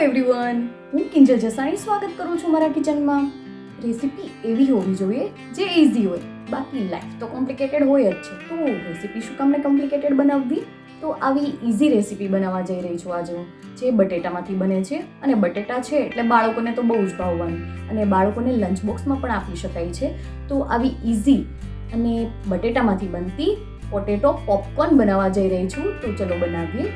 Everyone હું કિંજલ જસાણી સ્વાગત કરું છું મારા કિચનમાં. રેસીપી એવી હોવી જોઈએ જે ઇઝી હોય. બાકી લાઈફ તો કોમ્પ્લિકેટેડ હોય જ છે. તો રેસીપી શું કામને કોમ્પ્લિકેટેડ બનાવવી? તો આવી ઇઝી રેસીપી બનાવવા જઈ રહી છું આજે જે બટેટામાંથી બને છે. અને બટેટા છે એટલે બાળકોને તો બહુ જ ભાવવાની. અને બાળકોને લંચ બોક્સમાં પણ આપી શકાય છે. તો આવી ઇઝી અને બટેટામાંથી બનતી પોટેટો પોપકોર્ન બનાવવા જઈ રહી છું. તો ચલો બનાવીએ.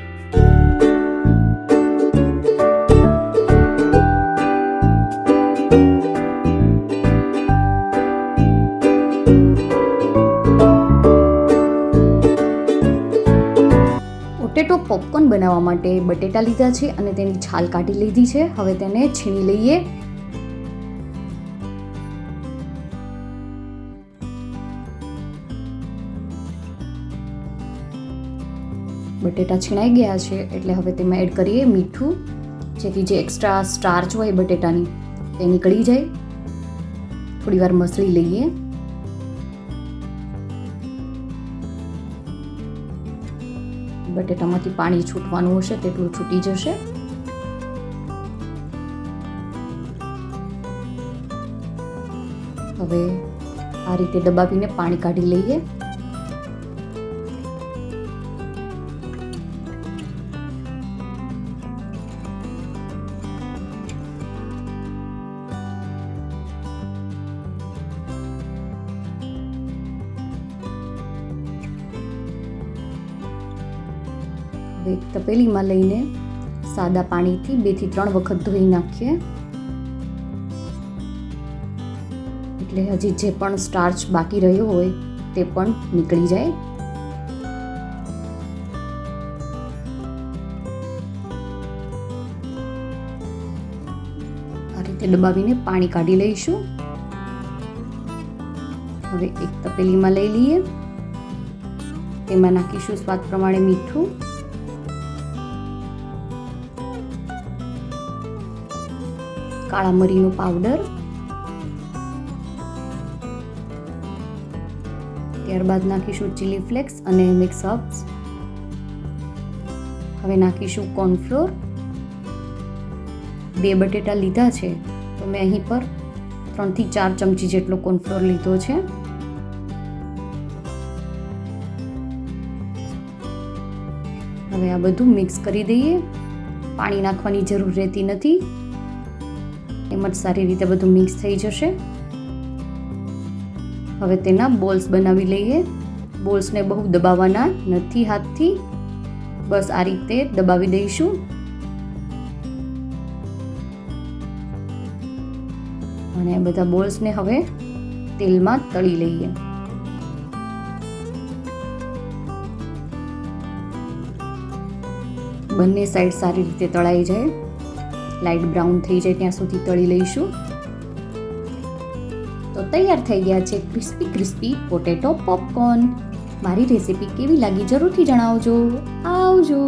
પોટેટો પોપકોર્ન બનાવવા માટે બટેટા લીધા છે અને તેની છાલ કાઢી લીધી છે. હવે તેને છીણી લઈએ. બટેટા છીણાઈ ગયા છે એટલે હવે તેમાં એડ કરીએ મીઠું. જેથી જે એક્સ્ટ્રા સ્ટાર્ચ હોય બટેટાની તે નીકળી જાય. થોડીવાર મસળી લઈએ. બટેટામાંથી પાણી છૂટવાનું હશે તેટલું છૂટી જશે. હવે આ રીતે દબાવીને પાણી કાઢી લઈએ. હવે તપેલીમાં લઈને સાદા પાણીથી બેથી ત્રણ વખત ધોઈ નાખીએ. એટલે હજી જે પણ સ્ટાર્ચ બાકી રહ્યો હોય તે પણ નીકળી જાય. રીતે દબાવીને પાણી કાઢી લઈશું. હવે એક તપેલીમાં લઈ લઈએ. તેમાં નાખીશું સ્વાદ પ્રમાણે મીઠું. કાળા મરીનો પાવડર. ત્યારબાદ નાખીશું ચીલી ફ્લેક્સ અને મિક્સ હર્બ્સ હવે નાખીશું કોર્નફ્લોર બે બટેટા લીધા છે, તો મેં અહીં પર ત્રણથી ચાર ચમચી જેટલો કોર્નફ્લોર લીધો છે. હવે આ બધું મિક્સ કરી દઈએ. પાણી નાખવાની જરૂર રહેતી નથી. એમ જ સારી રીતે બધું મિક્સ થઈ જશે. હવે તેના બોલ્સ બનાવી લઈએ. બોલ્સને બહુ દબાવવાના નથી હાથથી. બસ આ રીતે દબાવી દઈશું. અને બધા બોલ્સને હવે તેલમાં તળી લઈએ. બંને સાઈડ સારી રીતે તળાઈ જાય. લાઇટ બ્રાઉન થઈ જાય ત્યાં સુધી તળી લઈશું. તો તૈયાર થઈ ગયા છે ક્રિસ્પી ક્રિસ્પી પોટેટો પોપકોર્ન. મારી રેસીપી કેવી લાગી જરૂરથી જણાવજો. આવજો.